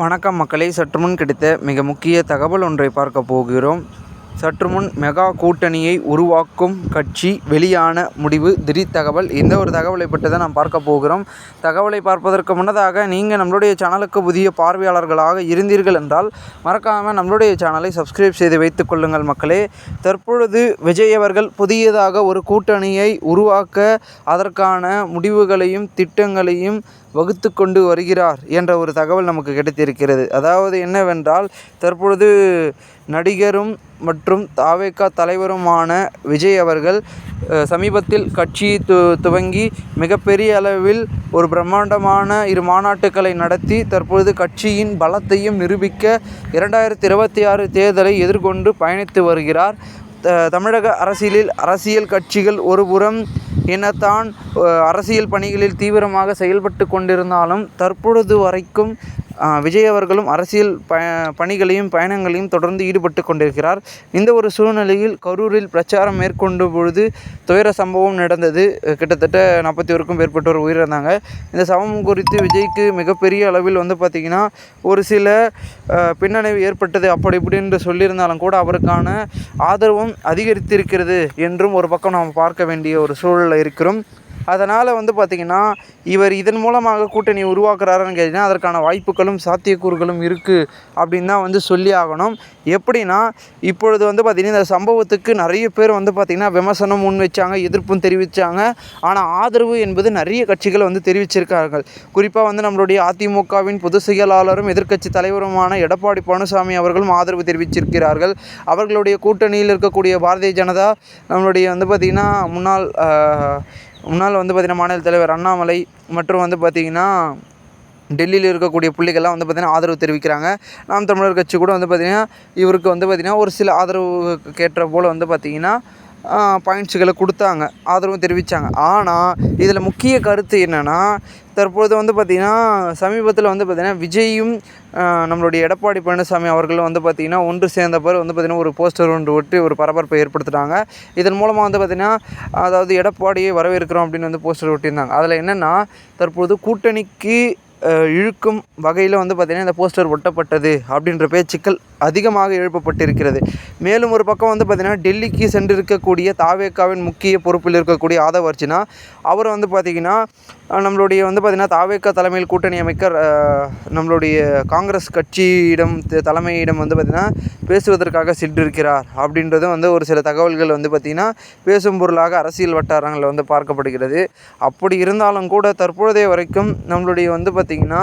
வணக்கம் மக்களை. சற்றுமுன் கிடைத்த மிக முக்கிய தகவல் ஒன்றை பார்க்க போகிறோம். சற்றுமுன் மெகா கூட்டணியை உருவாக்கும் கட்சி வெளியான முடிவு திடீர் தகவல். இந்த ஒரு தகவலை பற்றி தான் நாம் பார்க்க போகிறோம். தகவலை பார்ப்பதற்கு முன்னதாக நீங்கள் நம்மளுடைய சேனலுக்கு புதிய பார்வையாளர்களாக இருந்தீர்கள் என்றால் மறக்காமல் நம்மளுடைய சேனலை சப்ஸ்கிரைப் செய்து வைத்துக் கொள்ளுங்கள் மக்களே. தற்பொழுது விஜய் அவர்கள் புதியதாக ஒரு கூட்டணியை உருவாக்க அதற்கான முடிவுகளையும் திட்டங்களையும் வகுத்து கொண்டு வருகிறார் என்ற ஒரு தகவல் நமக்கு கிடைத்திருக்கிறது. அதாவது என்னவென்றால் தற்பொழுது நடிகரும் மற்றும் தாவேக்கா தலைவருமான விஜய் அவர்கள் சமீபத்தில் கட்சியை து துவங்கி மிகப்பெரிய அளவில் ஒரு பிரம்மாண்டமான இரு மாநாட்டுக்களை நடத்தி தற்பொழுது கட்சியின் பலத்தையும் நிரூபிக்க இரண்டாயிரத்தி இருபத்தி ஆறு தேர்தலை எதிர்கொண்டு பயணித்து வருகிறார். தமிழக அரசியலில் அரசியல் கட்சிகள் ஒருபுறம் என்னத்தான் அரசியல் பணிகளில் தீவிரமாக செயல்பட்டு கொண்டிருந்தாலும் தற்பொழுது வரைக்கும் விஜய் அவர்களும் அரசியல் ப பணிகளையும் பயணங்களையும் தொடர்ந்து ஈடுபட்டு கொண்டிருக்கிறார். இந்த ஒரு சூழ்நிலையில் கரூரில் பிரச்சாரம் மேற்கொண்ட பொழுது துயர சம்பவம் நடந்தது. கிட்டத்தட்ட நாற்பத்தி ஒருக்கும் மேற்பட்டோர் உயிரிழந்தாங்க. இந்த சம்பவம் குறித்து விஜய்க்கு மிகப்பெரிய அளவில் வந்து பார்த்திங்கன்னா ஒரு சில பின்னடைவு ஏற்பட்டது. அப்படி இப்படி என்று சொல்லியிருந்தாலும் கூட அவருக்கான ஆதரவும் அதிகரித்திருக்கிறது என்றும் ஒரு பக்கம் நாம் பார்க்க வேண்டிய ஒரு சூழலில் இருக்கிறோம். அதனால் வந்து பார்த்திங்கன்னா இவர் இதன் மூலமாக கூட்டணி உருவாக்குறாருன்னு கேட்டிங்கன்னா அதற்கான வாய்ப்புகளும் சாத்தியக்கூறுகளும் இருக்குது அப்படின்னு தான் வந்து சொல்லி ஆகணும். எப்படின்னா இப்பொழுது வந்து பார்த்திங்கன்னா இந்த சம்பவத்துக்கு நிறைய பேர் வந்து பார்த்திங்கன்னா விமர்சனம் முன் வச்சாங்க எதிர்ப்பும் தெரிவித்தாங்க ஆனால் ஆதரவு என்பது நிறைய கட்சிகள் வந்து தெரிவிச்சிருக்கார்கள். குறிப்பாக வந்து நம்மளுடைய அதிமுகவின் பொதுச் செயலாளரும் எதிர்க்கட்சி தலைவருமான எடப்பாடி பழனிசாமி அவர்களும் ஆதரவு தெரிவிச்சிருக்கிறார்கள். அவர்களுடைய கூட்டணியில் இருக்கக்கூடிய பாரதிய ஜனதா நம்மளுடைய வந்து பார்த்திங்கன்னா முன்னாள் முன்னால் வந்து பார்த்திங்கன்னா மாநில தலைவர் அண்ணாமலை மற்றும் வந்து பார்த்திங்கன்னா டெல்லியில் இருக்கக்கூடிய புள்ளிகள்லாம் வந்து பார்த்திங்கன்னா ஆதரவு தெரிவிக்கிறாங்க. நாம் தமிழர் கட்சி கூட வந்து பார்த்திங்கன்னா இவருக்கு வந்து பார்த்திங்கன்னா ஒரு சில ஆதரவு கேட்ட போல் வந்து பார்த்திங்கன்னா பாயிண்ட்ஸுகளை கொடுத்தாங்க. ஆதரவும் தெரிவித்தாங்க ஆனால் இதில் முக்கிய கருத்து என்னென்னா தற்பொழுது வந்து பார்த்திங்கன்னா சமீபத்தில் வந்து பார்த்திங்கன்னா விஜயும் நம்மளுடைய எடப்பாடி பழனிசாமி அவர்களும் வந்து பார்த்திங்கன்னா ஒன்று சேர்ந்த பிறகு வந்து பார்த்திங்கன்னா ஒரு போஸ்டர் ஒன்று ஒட்டி ஒரு பரபரப்பை ஏற்படுத்துகிறாங்க இதன் மூலமாக வந்து பார்த்திங்கன்னா அதாவது எடப்பாடியை வரவேற்கிறோம் அப்படின்னு வந்து போஸ்டர் ஒட்டியிருந்தாங்க. அதில் என்னென்னா தற்போது கூட்டணிக்கு இழுக்கும் வகையில் வந்து பார்த்திங்கன்னா இந்த போஸ்டர் ஒட்டப்பட்டது அப்படின்ற பேச்சுக்கள் அதிகமாக எழுப்பப்பட்டிருக்கிறது. மேலும் ஒரு பக்கம் வந்து பார்த்திங்கன்னா டெல்லிக்கு சென்றிருக்கக்கூடிய தாவேக்காவின் முக்கிய பொறுப்பில் இருக்கக்கூடிய ஆதவ் அர்ஜுனா அவர் வந்து பார்த்திங்கன்னா நம்மளுடைய வந்து பார்த்திங்கன்னா தாவேக்கா தலைமையில் கூட்டணி அமைக்க நம்மளுடைய காங்கிரஸ் கட்சியிடம் தலைமையிடம் வந்து பார்த்திங்கன்னா பேசுவதற்காக சென்றிருக்கிறார் அப்படின்றதும் வந்து ஒரு சில தகவல்கள் வந்து பார்த்திங்கன்னா பேசும் பொருளாக அரசியல் வட்டாரங்களில் வந்து பார்க்கப்படுகிறது. அப்படி இருந்தாலும் கூட தற்பொழுதைய வரைக்கும் நம்மளுடைய வந்து பார்த்திங்கன்னா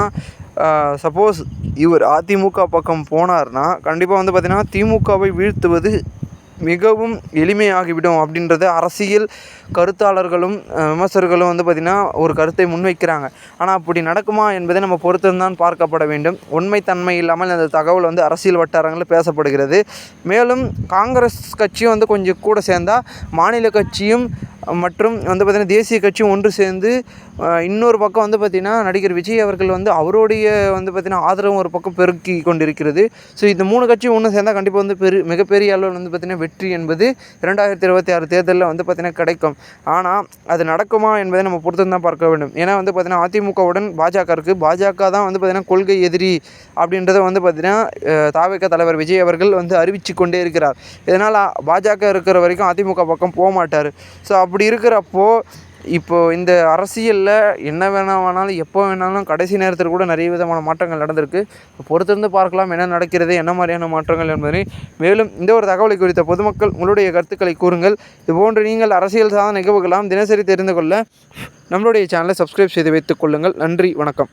சப்போஸ் இவர் அதிமுக பக்கம் போனார்னா கண்டிப்பாக வந்து பார்த்திங்கன்னா திமுகவை வீழ்த்துவது மிகவும் எளிமையாகிவிடும் அப்படின்றத அரசியல் கருத்தாளர்களும் விமர்சகர்களும் வந்து பார்த்திங்கன்னா ஒரு கருத்தை முன்வைக்கிறாங்க. ஆனால் அப்படி நடக்குமா என்பதை நம்ம பொறுத்திருந்தான் பார்க்கப்பட வேண்டும். உண்மைத்தன்மை இல்லாமல் அந்த தகவல் வந்து அரசியல் வட்டாரங்களில் பேசப்படுகிறது. மேலும் காங்கிரஸ் கட்சியும் வந்து கொஞ்சம் கூட சேர்ந்தால் மாநில கட்சியும் மற்றும் வந்து பார்த்திங்கன்னா தேசிய கட்சியும் ஒன்று சேர்ந்து இன்னொரு பக்கம் வந்து பார்த்திங்கன்னா நடிகர் விஜய் அவர்கள் வந்து அவருடைய வந்து பார்த்திங்கன்னா ஆதரவும் ஒரு பக்கம் பெருக்கி கொண்டிருக்கிறது. ஸோ இந்த மூணு கட்சியும் ஒன்று சேர்ந்தால் கண்டிப்பாக வந்து பெரு மிகப்பெரிய அளவில் வந்து பார்த்திங்கன்னா வெற்றி என்பது இரண்டாயிரத்தி இருபத்தி ஆறு தேர்தலில் வந்து பார்த்திங்கன்னா கிடைக்கும். ஆனால் அது நடக்குமா என்பதை நம்ம பொறுத்து தான் பார்க்க வேண்டும். ஏன்னா வந்து பார்த்திங்கன்னா அதிமுகவுடன் பாஜக இருக்குது பாஜக தான் வந்து பார்த்திங்கன்னா கொள்கை எதிரி அப்படின்றத வந்து பார்த்திங்கன்னா தாவக தலைவர் விஜய் அவர்கள் வந்து அறிவித்து கொண்டே இருக்கிறார். இதனால் பாஜக இருக்கிற வரைக்கும் அதிமுக பக்கம் போக மாட்டார். ஸோ அப்படி இருக்கிறப்போ இப்போது இந்த அரசியலில் என்ன வேணா வேணாலும் எப்போ வேணாலும் கடைசி நேரத்தில் கூட நிறைய விதமான மாற்றங்கள் நடந்திருக்கு. பொறுத்திருந்து பார்க்கலாம் என்ன நடக்கிறது என்ன மாதிரியான மாற்றங்கள் என்பதை. மேலும் இந்த ஒரு தகவலை குறித்த பொதுமக்கள் உங்களுடைய கருத்துக்களை கூறுங்கள். இதுபோன்று நீங்கள் அரசியல் சாதன நிகழ்வுகளாம் தினசரி தெரிந்து கொள்ள நம்மளுடைய சேனலை சப்ஸ்கிரைப் செய்து வைத்துக் கொள்ளுங்கள். நன்றி வணக்கம்.